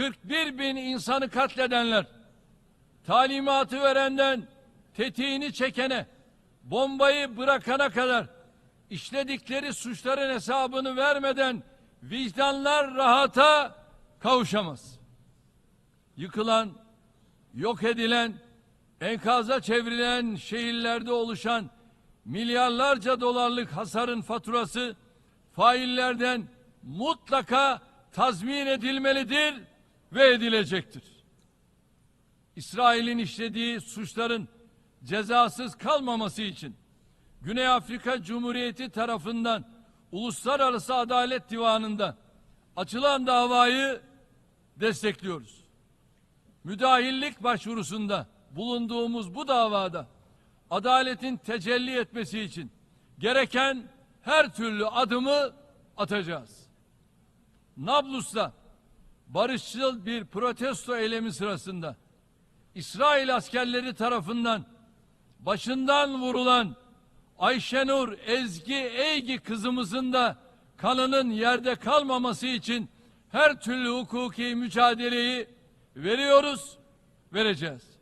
41 bin insanı katledenler, talimatı verenden tetiğini çekene, bombayı bırakana kadar işledikleri suçların hesabını vermeden vicdanlar rahata kavuşamaz. Yıkılan, yok edilen, enkaza çevrilen şehirlerde oluşan milyarlarca dolarlık hasarın faturası faillerden mutlaka tazmin edilmelidir ve edilecektir. İsrail'in işlediği suçların cezasız kalmaması için Güney Afrika Cumhuriyeti tarafından Uluslararası Adalet Divanı'nda açılan davayı destekliyoruz. Müdahillik başvurusunda bulunduğumuz bu davada adaletin tecelli etmesi için gereken her türlü adımı atacağız. Nablus'ta barışçıl bir protesto eylemi sırasında İsrail askerleri tarafından başından vurulan Ayşenur Ezgi Eygi kızımızın da kanının yerde kalmaması için her türlü hukuki mücadeleyi veriyoruz, vereceğiz.